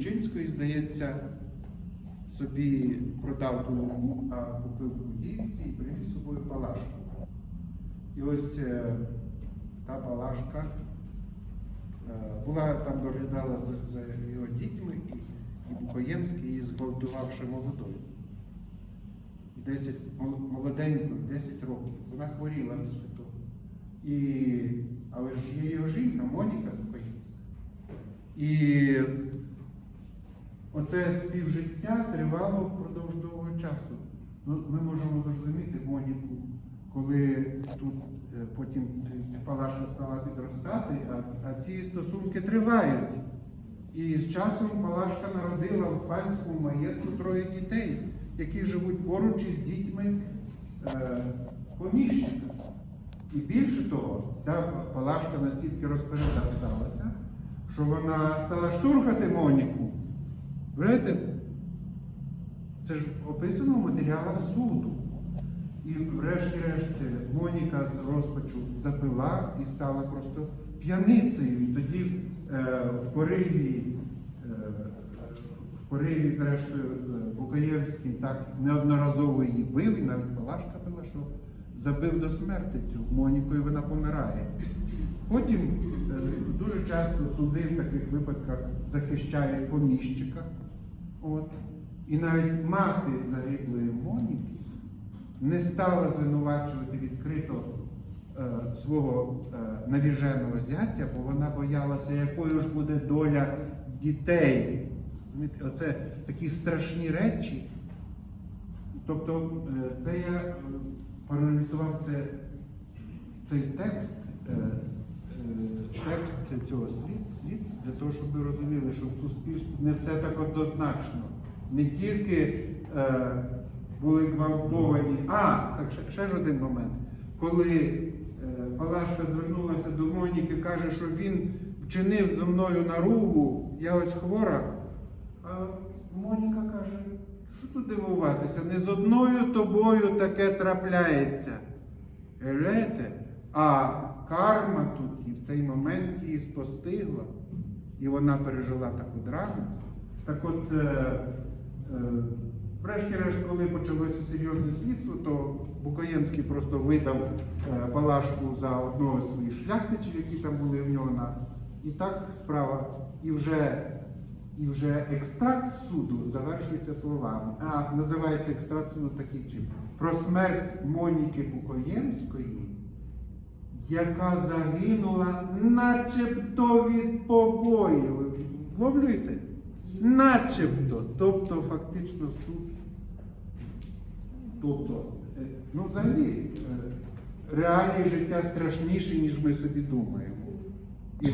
Кульчинської, здається, собі продав ту луку, а купив в Будіївці і привіз з собою палашку. І ось е, та палашка е, була там доглядала за, його дітьми, і, і Букоємський її зґвалтував молодою. І 10, мол- молоденькою, 10 років. Вона хворіла після того. І, але ж є його жінка, Моніка Букоємська. І оце співжиття тривало впродовж довгого часу. Ну, ми можемо зрозуміти Моніку, коли тут е, потім ця палашка стала підростати, а, а ці стосунки тривають. І з часом Палашка народила в панському маєтку троє дітей, які живуть поруч із дітьми е, поміщика. І більше того, ця Палашка настільки розпередавалася, що вона стала штурхати Моніку. Знаєте, це ж описано в матеріалах суду. І врешті-решт Моніка з розпачу запила і стала просто п'яницею. І тоді е, в пориві, е, в пориві, зрештою, е, Букаєвський так неодноразово її бив, і навіть Палашка била, що забив до смерти цю Моніку, і вона помирає. Потім е, дуже часто суди в таких випадках захищають поміщика. От. І навіть мати загиблої Моніки не стала звинувачувати відкрито е, свого е, навіженого зятя, бо вона боялася, якою ж буде доля дітей. Оце такі страшні речі. Тобто, е, це я е, проаналізував це, цей текст, е, текст цього слід, слідства для того, щоб ви розуміли, що в суспільстві не все так однозначно. Не тільки е, були гвалтовані. А, так ще, ще ж один момент. Коли е, Палашка звернулася до Моніки, каже, що він вчинив зі мною наругу, я ось хвора. А Моніка каже, що тут дивуватися, не з одною тобою таке трапляється. Уявляєте? А карма тут і в цей момент її спостигла, і вона пережила таку драму. Так от, е, е, врешті-решт, коли почалося серйозне слідство, то Букаємський просто видав е, Палашку за одного з своїх шляхтичів, які там були в нього на. І так справа. І вже, і вже екстракт суду завершується словами. А називається екстракт суду таким чином. Про смерть Моніки Букоємської яка загинула начебто від побоїв. Ви Начебто. Тобто фактично суд. Тобто, е, ну взагалі, е, реалії життя страшніші, ніж ми собі думаємо. І